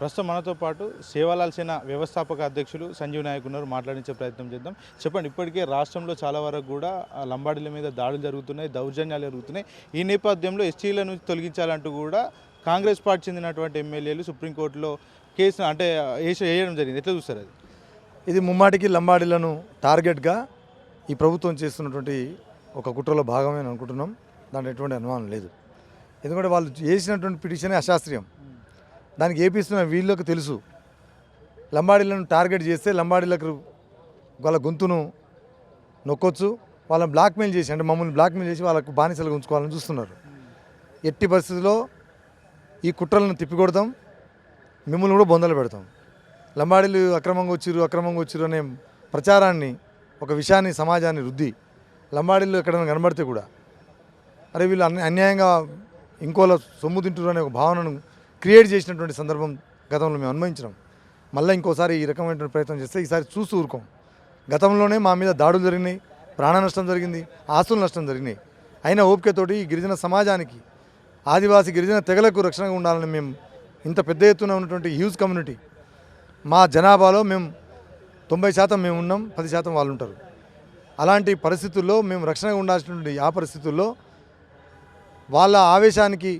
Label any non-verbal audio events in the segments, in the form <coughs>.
ప్రస్తుతం మనతో పాటు సేవాలాల్ సేన వ్యవస్థాపక అధ్యక్షులు సంజీవ్ నాయక్ ఉన్నారు. మాట్లాడించే ప్రయత్నం చేద్దాం. చెప్పండి ఇప్పటికే రాష్ట్రంలో చాలా వరకు కూడా లంబాడీల మీద దాడులు జరుగుతున్నాయి దౌర్జన్యాలు జరుగుతున్నాయి. ఈ నేపథ్యంలో ఎస్టీల నుంచి తొలగించాలంటూ కూడా కాంగ్రెస్ పార్టీ చెందినటువంటి ఎమ్మెల్యేలు సుప్రీంకోర్టులో కేసు అంటే వేయడం జరిగింది. ఎట్లా చూస్తారు అది? ఇది ముమ్మాటికి లంబాడీలను టార్గెట్గా ఈ ప్రభుత్వం చేస్తున్నటువంటి ఒక కుట్రలో భాగమే అనుకుంటున్నాం. దాంట్లో ఎటువంటి అనుమానం లేదు. ఎందుకంటే వాళ్ళు చేసినటువంటి పిటిషనే అశాస్త్రీయం. దానికి ఏపిస్తున్న వీళ్ళకి తెలుసు. లంబాడీలను టార్గెట్ చేస్తే లంబాడీలకు వాళ్ళ గొంతును నొక్కొచ్చు. వాళ్ళని బ్లాక్మెయిల్ చేసి అంటే మమ్మల్ని బ్లాక్మెయిల్ చేసి వాళ్ళకు బానిసలుగా ఉంచుకోవాలని చూస్తున్నారు. ఎట్టి పరిస్థితుల్లో ఈ కుట్రలను తిప్పికొడతాం. మిమ్మల్ని కూడా బొందలు పెడతాం. లంబాడీలు అక్రమంగా వచ్చిర్రు అక్రమంగా వచ్చిర్రు అనే ప్రచారాన్ని ఒక విషయాన్ని సమాజాన్ని రుద్ది లంబాడీలు ఎక్కడైనా కనబడితే కూడా అరే వీళ్ళు అన్య- అన్యాయంగా ఇంకోలా సొమ్ము తింటురు అనే ఒక భావనను క్రియేట్ చేసినటువంటి సందర్భం గతంలో మేము అనుభవించినాం. మళ్ళీ ఇంకోసారి ఈ రకమైనటువంటి ప్రయత్నం చేస్తే ఈసారి చూసి ఊరుకోం. గతంలోనే మా మీద దాడులు జరిగినాయి ప్రాణ నష్టం జరిగింది ఆస్తుల నష్టం జరిగినాయి. అయిన ఓపికతోటి ఈ గిరిజన సమాజానికి ఆదివాసీ గిరిజన తెగలకు రక్షణగా ఉండాలని మేము ఇంత పెద్ద ఎత్తున ఉన్నటువంటి హ్యూజ్ కమ్యూనిటీ మా జనాభాలో మేము తొంభై శాతం మేము ఉన్నాం పది శాతం వాళ్ళు ఉంటారు. అలాంటి పరిస్థితుల్లో మేము రక్షణగా ఉండాల్సినటువంటి ఆ పరిస్థితుల్లో వాళ్ళ ఆవేశానికి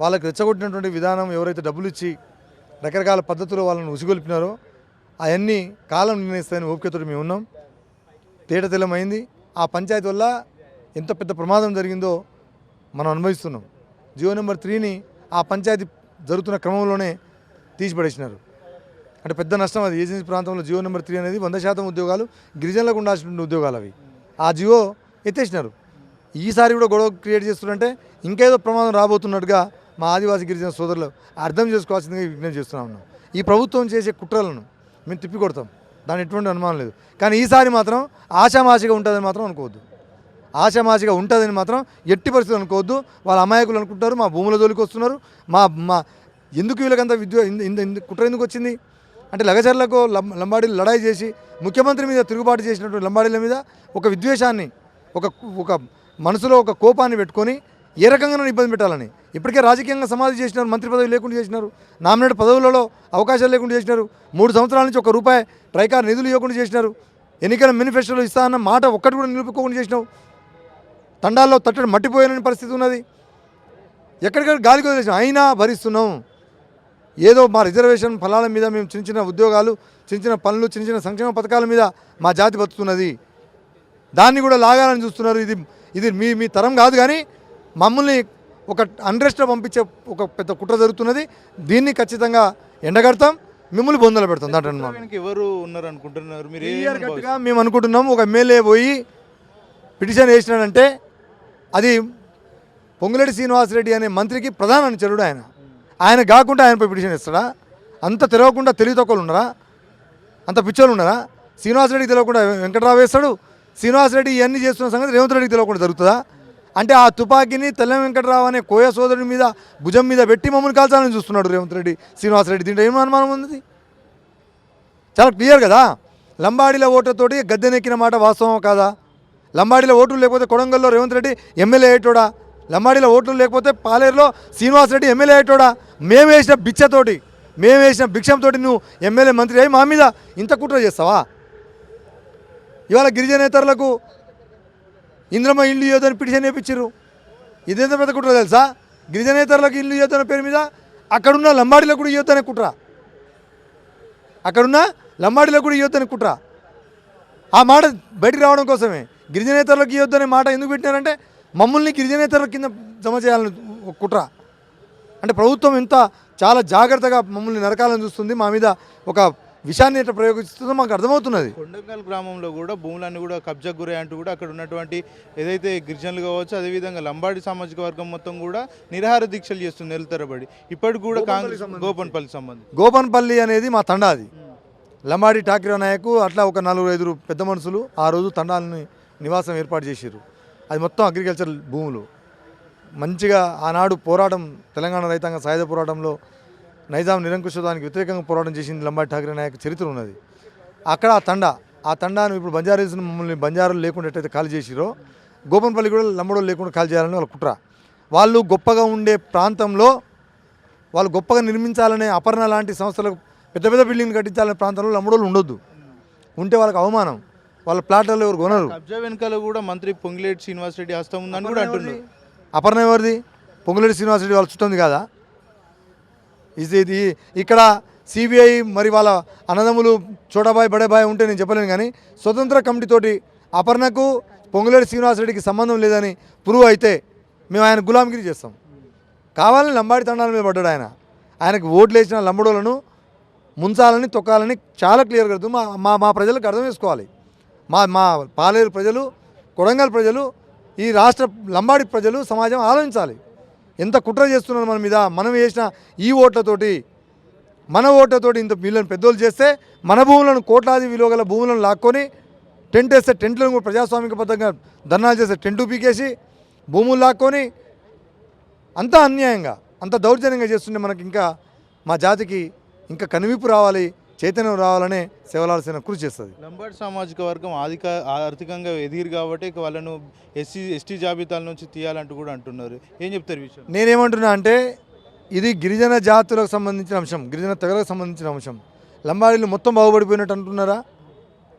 వాళ్ళకి రెచ్చగొట్టినటువంటి విధానం ఎవరైతే డబ్బులు ఇచ్చి రకరకాల పద్ధతులు వాళ్ళని ఉసిగొల్పినారో అవన్నీ కాలం నిర్ణయిస్తాయని ఓపికతో మేము ఉన్నాం. తేటతెల్లమైంది ఆ పంచాయతీ వల్ల ఎంత పెద్ద ప్రమాదం జరిగిందో మనం అనుభవిస్తున్నాం. జియో నెంబర్ త్రీని ఆ పంచాయతీ జరుగుతున్న క్రమంలోనే తీసిపడేసినారు. అంటే పెద్ద నష్టం అది. ఏజెన్సీ ప్రాంతంలో జియో నెంబర్ త్రీ అనేది వంద శాతం ఉద్యోగాలు గిరిజనులకు ఉండాల్సినటువంటి ఉద్యోగాలు అవి. ఆ జియో ఎత్తేసినారు. ఈసారి కూడా గొడవ క్రియేట్ చేస్తున్నారంటే ఇంకేదో ప్రమాదం రాబోతున్నట్టుగా మా ఆదివాసీ గిరిజన సోదరులు అర్థం చేసుకోవాల్సిందిగా విజ్ఞప్తి చేస్తున్నాం ఉన్నాం. ఈ ప్రభుత్వం చేసే కుట్రలను మేము తిప్పికొడతాం. దాని ఎటువంటి అనుమానం లేదు. కానీ ఈసారి మాత్రం ఆశామాషిగా ఉంటుందని మాత్రం అనుకోవద్దు. ఆశామాషిగా ఉంటుందని మాత్రం ఎట్టి పరిస్థితులు అనుకోవద్దు. వాళ్ళ అమాయకులు అనుకుంటారు మా భూముల జోలికి వస్తున్నారు మా మా ఎందుకు వీళ్ళకంత విద్య కుట్ర ఎందుకు వచ్చింది? అంటే లగచర్లకు లంబాడీలు లడాయి చేసి ముఖ్యమంత్రి మీద తిరుగుబాటు చేసినటువంటి లంబాడీల మీద ఒక విద్వేషాన్ని ఒక ఒక మనసులో ఒక కోపాన్ని పెట్టుకొని ఏ రకంగా ఇబ్బంది పెట్టాలని. ఇప్పటికే రాజకీయంగా సమాధి చేసినారు మంత్రి పదవి లేకుండా చేసినారు నామినేట్ పదవులలో అవకాశాలు లేకుండా చేసినారు మూడు సంవత్సరాల నుంచి ఒక రూపాయి ట్రైకార్ నిధులు ఇవ్వకుండా చేసినారు ఎన్నికల మేనిఫెస్టోలో ఇస్తా అన్న మాట ఒక్కటి కూడా నిలుపుకోకుండా చేసినావు. తండాల్లో తట్టడి మట్టిపోయిన పరిస్థితి ఉన్నది. ఎక్కడికక్కడ గాలికి వదిలేసాం అయినా భరిస్తున్నాం. ఏదో మా రిజర్వేషన్ ఫలాల మీద మేము చిన్న చిన్న ఉద్యోగాలు చిన్న చిన్న పనులు చిన్న చిన్న సంక్షేమ పథకాల మీద మా జాతి బతుకుతున్నది. దాన్ని కూడా లాగాలని చూస్తున్నారు. ఇది ఇది మీ మీ తరం కాదు కానీ మమ్మల్ని ఒక అండ్రెస్ట్లో పంపించే ఒక పెద్ద కుట్ర జరుగుతున్నది. దీన్ని ఖచ్చితంగా ఎండగడతాం మిమ్మల్ని బొందలు పెడతాం. దాంట్లో ఎవరు ఉన్నారు అనుకుంటున్నారు మీరు మేము అనుకుంటున్నాం ఒక ఎమ్మెల్యే పోయి పిటిషన్ వేసినాడంటే అది పొంగులేటి శ్రీనివాసరెడ్డి అనే మంత్రికి ప్రధాన అనుచరుడు ఆయన. ఆయన కాకుండా ఆయనపై పిటిషన్ ఇస్తాడా అంత తెలవకుండా తెలివి తక్కువలు ఉన్నారా? అంత పిచ్చోళ్ళు ఉన్నారా? శ్రీనివాసరెడ్డికి తెలియకుండా వెంకటరావు వేస్తాడు. శ్రీనివాసరెడ్డి ఇవన్నీ చేస్తున్న సంగతి రేవంత్ రెడ్డికి తెలియకుండా జరుగుతుందా? అంటే ఆ తుపాకీని తెల్ల వెంకటరావు అనే కోయ సోదరుడి మీద భుజం మీద పెట్టి మమ్మల్ని కాల్చాలని చూస్తున్నాడు రేవంత్ రెడ్డి శ్రీనివాసరెడ్డి దీంట్లో ఏం అనుమానం ఉంది చాలా క్లియర్ కదా? లంబాడీల ఓట్లతోటి గద్దెనెక్కిన మాట వాస్తవం కాదా? లంబాడీల ఓట్లు లేకపోతే కొడంగల్లో రేవంత్ రెడ్డి ఎమ్మెల్యే అయ్యేటోడా? లంబాడీల ఓట్లు లేకపోతే పాలేరులో శ్రీనివాస్ రెడ్డి ఎమ్మెల్యే అయ్యేటోడా? మేము వేసిన భిక్షతోటి మేము వేసిన భిక్షంతో నువ్వు ఎమ్మెల్యే మంత్రి అయ్యి మా మీద ఇంత కుట్ర చేస్తావా? ఇవాళ గిరిజనేతరులకు ఇంద్రమ్మ ఇల్లు ఇవ్వదని పిటిషన్ వేయించారు ఇదెంత పెద్ద కుట్ర తెలుసా? గిరిజనేతరులకు ఇల్లు యోధన పేరు మీద అక్కడున్న లంబాడిలో కూడా ఇవ్వద్దనే కుట్ర. అక్కడున్న లంబాడిలో కూడా ఇవ్వద్దని కుట్ర. ఆ మాట బయటికి రావడం కోసమే. గిరిజనేతరులకు ఇవ్వద్దనే మాట ఎందుకు పెట్టినారంటే మమ్మల్ని గిరిజనేతరుల కింద జమ చేయాలని కుట్ర. అంటే ప్రభుత్వం ఎంత చాలా జాగ్రత్తగా మమ్మల్ని నరకాలని చూస్తుంది. మా మీద ఒక విషయాన్ని ఎట్లా ప్రయోగిస్తుందో మాకు అర్థమవుతున్నది. కొండంగల్ గ్రామంలో కూడా భూములన్నీ కూడా కబ్జాకు గురై అంటూ కూడా అక్కడ ఉన్నటువంటి ఏదైతే గిరిజనులు కావచ్చు అదేవిధంగా లంబాడి సామాజిక వర్గం మొత్తం కూడా నిరాహార దీక్షలు చేస్తుంది నెల తరబడి. ఇప్పటికి కూడా కాంగ్రెస్ గోపన్పల్లి సంబంధించి. గోపన్పల్లి అనేది మా తండా అది లంబాడి ఠాకిరా నాయకు అట్లా ఒక నలుగురు ఐదుగురు పెద్ద మనుషులు ఆ రోజు తండాలని నివాసం ఏర్పాటు చేశారు అది మొత్తం అగ్రికల్చర్ భూములు. మంచిగా ఆనాడు పోరాటం తెలంగాణ రైతాంగ సాయుధ పోరాటంలో నైజాం నిరంకుశదానికి వ్యతిరేకంగా పోరాటం చేసింది లంబాడి ఠాకరే నాయక్ చరిత్ర ఉన్నది. అక్కడ ఆ తండా ఆ తండాను ఇప్పుడు బంజారీస్ మమ్మల్ని బంజారాలు లేకుండా ఎట్టయితే ఖాళీ చేసిరో గోపన్పల్లి కూడా లంబడోలు లేకుండా ఖాళీ చేయాలని వాళ్ళ కుట్ర. వాళ్ళు గొప్పగా ఉండే ప్రాంతంలో వాళ్ళు గొప్పగా నిర్మించాలనే అపర్ణ లాంటి సంస్థలకు పెద్ద పెద్ద బిల్డింగ్లు కట్టించాలనే ప్రాంతంలో లంబడోళ్ళు ఉండొద్దు. ఉంటే వాళ్ళకి అవమానం. వాళ్ళ ప్లాట్లలో ఎవరు కొనరు. కబ్జా వెనకాల కూడా మంత్రి పొంగిలేటి శ్రీనివాస్ రెడ్డి హస్తం ఉందని కూడా అంటున్నారు. అపర్ణ ఎవరిది? పొంగులేటి శ్రీనివాసరెడ్డి వాళ్ళు చుట్టింది కదా? ఇది ఇది ఇక్కడ సిబిఐ మరి వాళ్ళ అన్నదమ్ములు చోటాబాయ్ బడేబాయ్ ఉంటే నేను చెప్పలేను కానీ స్వతంత్ర కమిటీతోటి అపర్ణకు పొంగులేడు శ్రీనివాసరెడ్డికి సంబంధం లేదని ప్రూవ్ అయితే మేము ఆయన గులాంగిరి చేస్తాం. కావాలని లంబాడి తండాల మీద పడ్డాడు ఆయన. ఆయనకు ఓట్లు వేసిన లంబడోలను ముంచాలని తొక్కాలని చాలా క్లియర్గా అర్థం మా మా మా ప్రజలకు అర్థం చేసుకోవాలి. మా మా పాలేరు ప్రజలు కొడంగల్ ప్రజలు ఈ రాష్ట్ర లంబాడి ప్రజలు సమాజం ఆలోచించాలి. ఎంత కుట్ర చేస్తున్నారు మన మీద మనం వేసిన ఈ ఓట్లతోటి మన ఓట్లతోటి ఇంత వీళ్ళని పెద్దోళ్ళు చేస్తే మన భూములను కోట్లాది విలువ గల భూములను లాక్కొని టెంట్ వేస్తే టెంట్లను కూడా ప్రజాస్వామికబద్ధంగా ధర్నాలు చేస్తే టెంటు పీకేసి భూములు లాక్కొని అంత అన్యాయంగా అంత దౌర్జన్యంగా చేస్తుంటే మనకి ఇంకా మా జాతికి ఇంకా కనువిప్పు రావాలి. చైతన్యం రావాలనే సేవలాల్సిన కృషి చేస్తుంది. లంబాడ్ సామాజిక వర్గం ఆధిక ఆర్థికంగా ఎదిగిరు కాబట్టి వాళ్ళను ఎస్సీ ఎస్టీ జాబితాల నుంచి తీయాలంటూ కూడా అంటున్నారు. ఏం చెప్తారు విషయం? నేనేమంటున్నా అంటే ఇది గిరిజన జాతులకు సంబంధించిన అంశం గిరిజన తెగలకు సంబంధించిన అంశం. లంబాడీలు మొత్తం బాగుపడిపోయినట్టు అంటున్నారా?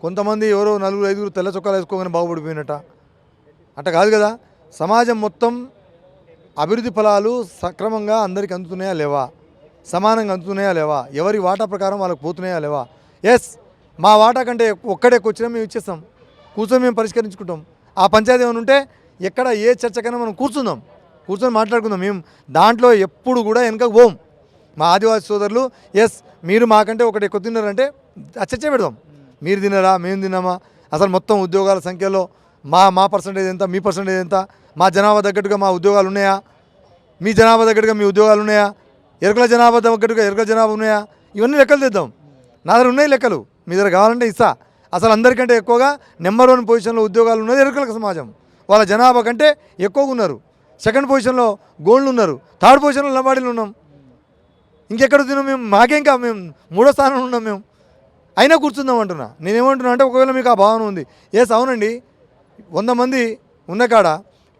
కొంతమంది ఎవరో నలుగురు ఐదుగురు తెల్ల చొక్కాలు వేసుకోగానే బాగుపడిపోయినట్ట అట్ట కాదు కదా? సమాజం మొత్తం అభివృద్ధి ఫలాలు సక్రమంగా అందరికి అందుతున్నాయా లేవా? సమానంగా అందుతున్నాయా లేవా? ఎవరి వాటా ప్రకారం వాళ్ళకి పోతున్నాయా లేవా? ఎస్ మా వాటా కంటే ఒక్కడే ఎక్కువ వచ్చినా మేము ఇచ్చేస్తాం. కూర్చొని మేము పరిష్కరించుకుంటాం. ఆ పంచాయతీ ఏమైనా ఉంటే ఎక్కడ ఏ చర్చకైనా మనం కూర్చుందాం. కూర్చొని మాట్లాడుకుందాం. మేము దాంట్లో ఎప్పుడు కూడా వెనక పోం. మా ఆదివాసీ సోదరులు ఎస్ మీరు మాకంటే ఒకటి ఎక్కువ తిన్నారంటే ఆ చర్చ పెడదాం. మీరు తిన్నారా మేము తిన్నామా? అసలు మొత్తం ఉద్యోగాల సంఖ్యలో మా మా పర్సంటేజ్ ఎంత మీ పర్సంటేజ్ ఎంత? మా జనాభా తగ్గట్టుగా మా ఉద్యోగాలు ఉన్నాయా? మీ జనాభా తగ్గట్టుగా మీ ఉద్యోగాలు ఉన్నాయా? ఎరుకల జనాభా తగ్గట్టుగా ఎరుకల జనాభా ఉన్నాయా? ఇవన్నీ లెక్కలు తెద్దాం. నా దగ్గర ఉన్నాయి లెక్కలు. మీ దగ్గర కావాలంటే ఇస్తా. అసలు అందరికంటే ఎక్కువగా నెంబర్ వన్ పొజిషన్లో ఉద్యోగాలు ఉన్నది ఎరుకల సమాజం. వాళ్ళ జనాభా కంటే ఎక్కువగా ఉన్నారు. సెకండ్ పొజిషన్లో గోల్డ్లు ఉన్నారు. థర్డ్ పొజిషన్లో లంబాడీలు ఉన్నాం. ఇంకెక్కడ తిన్నాం మేము? మాకేంకా మేము. మూడో స్థానంలో ఉన్నాం మేము. అయినా కూర్చుందాం అంటున్నా. నేనేమంటున్నా అంటే ఒకవేళ మీకు ఆ భావన ఉంది. ఎస్ అవునండి. వంద మంది ఉన్న కాడ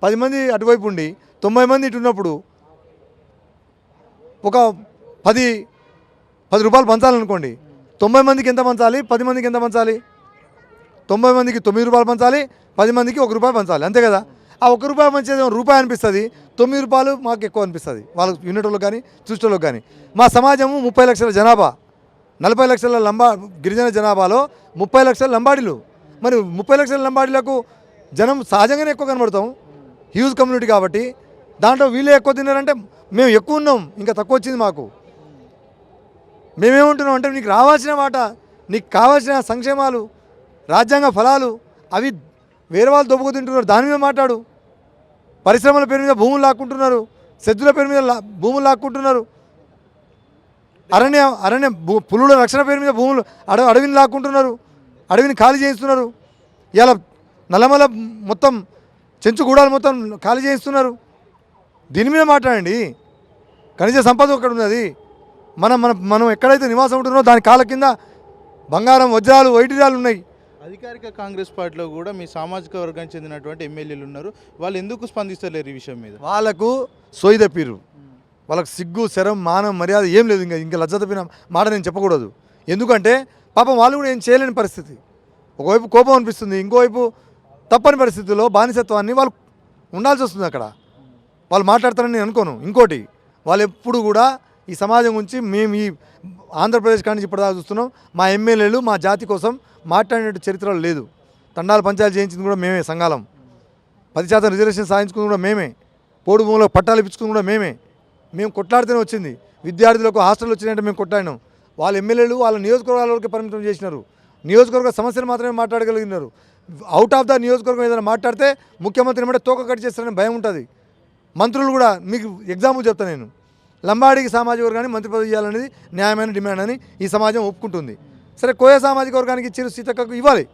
పది మంది అటువైపు ఉండి తొంభై మంది ఇటు ఉన్నప్పుడు ఒక పది పది రూపాయలు పంచాలనుకోండి. తొంభై మందికి ఎంత పంచాలి? పది మందికి ఎంత పంచాలి? తొంభై మందికి తొమ్మిది రూపాయలు పంచాలి పది మందికి ఒక రూపాయి పంచాలి. అంతే కదా? ఆ ఒక రూపాయి పంచేది రూపాయి అనిపిస్తుంది. తొమ్మిది రూపాయలు మాకు ఎక్కువ అనిపిస్తుంది. వాళ్ళ యూనిట్లకు కానీ చూసేటోళ్ళకి కానీ. మా సమాజము ముప్పై లక్షల జనాభా. నలభై లక్షల లంబా గిరిజన జనాభాలో ముప్పై లక్షల లంబాడీలు. మరి ముప్పై లక్షల లంబాడీలకు జనం సహజంగానే ఎక్కువ కనబడతాం. హ్యూజ్ కమ్యూనిటీ కాబట్టి దాంట్లో వీళ్ళే ఎక్కువ తిన్నారంటే మేము ఎక్కువ ఉన్నాం ఇంకా తక్కువ వచ్చింది మాకు. మేమేముంటున్నాం అంటే నీకు రావాల్సిన మాట నీకు కావాల్సిన సంక్షేమాలు రాజ్యాంగ ఫలాలు అవి వేరే వాళ్ళు దొబ్బకు తింటున్నారు దాని మీద మాట్లాడు. పరిశ్రమల పేరు మీద భూములు లాక్కుంటున్నారు సెద్దుల పేరు మీద లా- భూములు లాక్కుంటున్నారు. అరణ్య అరణ్య భూ పులుల రక్షణ పేరు మీద భూములు అడ అడవిని లాక్కుంటున్నారు అడవిని ఖాళీ చేయిస్తున్నారు. ఇలా నల్లమల మొత్తం చెంచుగూడాలు మొత్తం ఖాళీ చేయిస్తున్నారు. దీని మీద మాట్లాడండి. కనీస సంపద ఒకటి ఉన్నది మనం మన మనం ఎక్కడైతే నివాసం ఉంటున్నామో దాని కాళ్ళ కింద బంగారం వజ్రాలు వైఢూర్యాలు ఉన్నాయి. అధికారిక కాంగ్రెస్ పార్టీలో కూడా మీ సామాజిక వర్గానికి చెందినటువంటి ఎమ్మెల్యేలు ఉన్నారు. వాళ్ళు ఎందుకు స్పందిస్తలేరు ఈ విషయం మీద? వాళ్ళకు సోయి వాళ్ళకి సిగ్గు శరం మానం మర్యాద ఏం లేదు. ఇంకా ఇంకా లజ్జ తప్పిన మాట నేను చెప్పకూడదు. ఎందుకంటే పాపం వాళ్ళు కూడా ఏం చేయలేని పరిస్థితి. ఒకవైపు కోపం అనిపిస్తుంది ఇంకోవైపు తప్పని పరిస్థితుల్లో బానిసత్వాన్ని వాళ్ళు ఉండాల్సి వస్తుంది అక్కడ. వాళ్ళు మాట్లాడతారని నేను అనుకోను. ఇంకోటి వాళ్ళు ఎప్పుడు కూడా ఈ సమాజం గురించి మేము ఈ ఆంధ్రప్రదేశ్ కానీ ఇప్పటిదాకా చూస్తున్నాం. మా ఎమ్మెల్యేలు మా జాతి కోసం మాట్లాడినట్టు చరిత్రలో లేదు. తండాల పంచాయతీ చేయించింది కూడా మేమే సంఘాలం. పది శాతం రిజర్వేషన్ సాధించుకుంది కూడా మేమే. పోడు భూములకు పట్టాలు ఇప్పించుకుంది కూడా మేమే. మేము కొట్లాడితేనే వచ్చింది. విద్యార్థులకు హాస్టల్ వచ్చినాయంటే మేము కొట్లాడినాం. వాళ్ళ ఎమ్మెల్యేలు వాళ్ళ నియోజకవర్గాలకి పరిమితం చేసినారు. నియోజకవర్గ సమస్యలు మాత్రమే మాట్లాడగలిగినారు. అవుట్ ఆఫ్ ద నియోజకవర్గం ఏదైనా మాట్లాడితే ముఖ్యమంత్రి ఏమంటే తోక కట్ చేస్తారని భయం ఉంటుంది. మంత్రులు కూడా మీకు ఎగ్జాంపుల్ చెప్తాను నేను. లంబాడికి సామాజిక వర్గాన్ని మంత్రి పదవి ఇవ్వాలనేది న్యాయమైన డిమాండ్ అని ఈ సమాజం ఒప్పుకుంటుంది. సరే కోయ సామాజిక వర్గానికి ఇచ్చిన సీతక్కకు ఇవ్వాలి.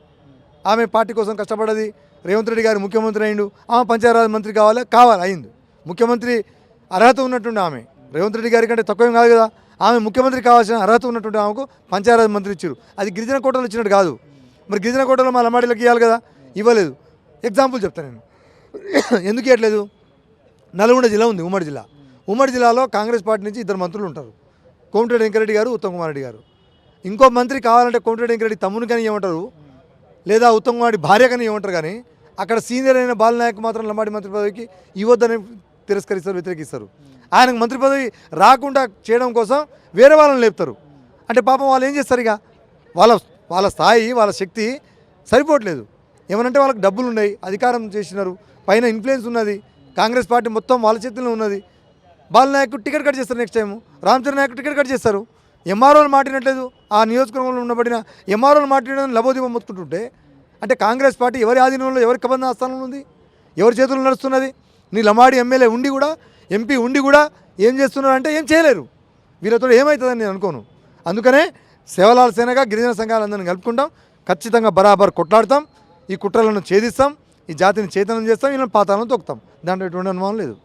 ఆమె పార్టీ కోసం కష్టపడది రేవంత్ రెడ్డి గారు ముఖ్యమంత్రి అయిండు. ఆమె పంచాయరాజ్ మంత్రి కావాలి కావాలి అయింది. ముఖ్యమంత్రి అర్హత ఉన్నటువంటి ఆమె. రేవంత్ రెడ్డి గారి కంటే తక్కువేం కాదు కదా. ఆమె ముఖ్యమంత్రి కావాల్సిన అర్హత ఉన్నటువంటి ఆమెకు పంచాయరాజ్ మంత్రి ఇచ్చారు అది గిరిజన కోటలు ఇచ్చినట్టు కాదు. మరి గిరిజన కోటలో మా లంబాడీలకు ఇవ్వాలి కదా? ఇవ్వలేదు. ఎగ్జాంపుల్ చెప్తాను నేను. <coughs> ఎందుకు ఇవ్వట్లేదు? నల్గొండ జిల్లా ఉంది ఉమ్మడి జిల్లా. ఉమ్మడి జిల్లాలో కాంగ్రెస్ పార్టీ నుంచి ఇద్దరు మంత్రులు ఉంటారు. కోమటిరెడ్డి వెంకరెడ్డి గారు ఉత్తమ్ కుమార్ రెడ్డి గారు. ఇంకో మంత్రి కావాలంటే కోమటిరెడ్డి వెంకరెడ్డి తమ్ముని కానీ ఏమంటారు? లేదా ఉత్తమ్ కుమార్ రెడ్డి భార్య కానీ ఏమంటారు కానీ అక్కడ సీనియర్ అయిన బాలనాయక్ మాత్రం లంబాడి మంత్రి పదవికి ఇవ్వద్దని తిరస్కరిస్తారు వ్యతిరేకిస్తారు. ఆయనకు మంత్రి పదవి రాకుండా చేయడం కోసం వేరే వాళ్ళని లేపుతారు. అంటే పాపం వాళ్ళు ఏం చేస్తారు ఇక? వాళ్ళ వాళ్ళ స్థాయి వాళ్ళ శక్తి సరిపోవట్లేదు. ఏమనంటే వాళ్ళకి డబ్బులు ఉన్నాయి అధికారం చేసినారు పైన ఇన్ఫ్లుయెన్స్ ఉన్నది. కాంగ్రెస్ పార్టీ మొత్తం వాళ్ళ చేతిలో ఉన్నది. బాల నాయకు టికెట్ కట్ చేస్తారు next time Ramachandra Naik ticket cut చేస్తారు. ఎంఆర్ఓలు మాట్లాడట్లేదు. ఆ నియోజకవర్గంలో ఉండబడిన ఎంఆర్ఓలు మాట్లాడడం లబోదీపం మొత్తుకుంటుంటే అంటే కాంగ్రెస్ పార్టీ ఎవరి ఆధీనంలో ఎవరి కబంధ స్థానంలో ఉంది? ఎవరి చేతుల్లో నడుస్తున్నది? నీ లమాడి ఎమ్మెల్యే ఉండి కూడా ఎంపీ ఉండి కూడా ఏం చేస్తున్నారు అంటే ఏం చేయలేరు. వీళ్ళతో ఏమవుతుందని నేను అనుకోను. అందుకనే సేవలాల సేనగా గిరిజన సంఘాలందరినీ కలుపుకుంటాం. ఖచ్చితంగా బరాబర్ కొట్లాడతాం. ఈ కుట్రలను ఛేదిస్తాం. ఈ జాతిని చైతన్యం చేస్తాం వీళ్ళని పాతాలను తొక్కుతాం. దాంట్లో ఎటువంటి అనుమానం లేదు.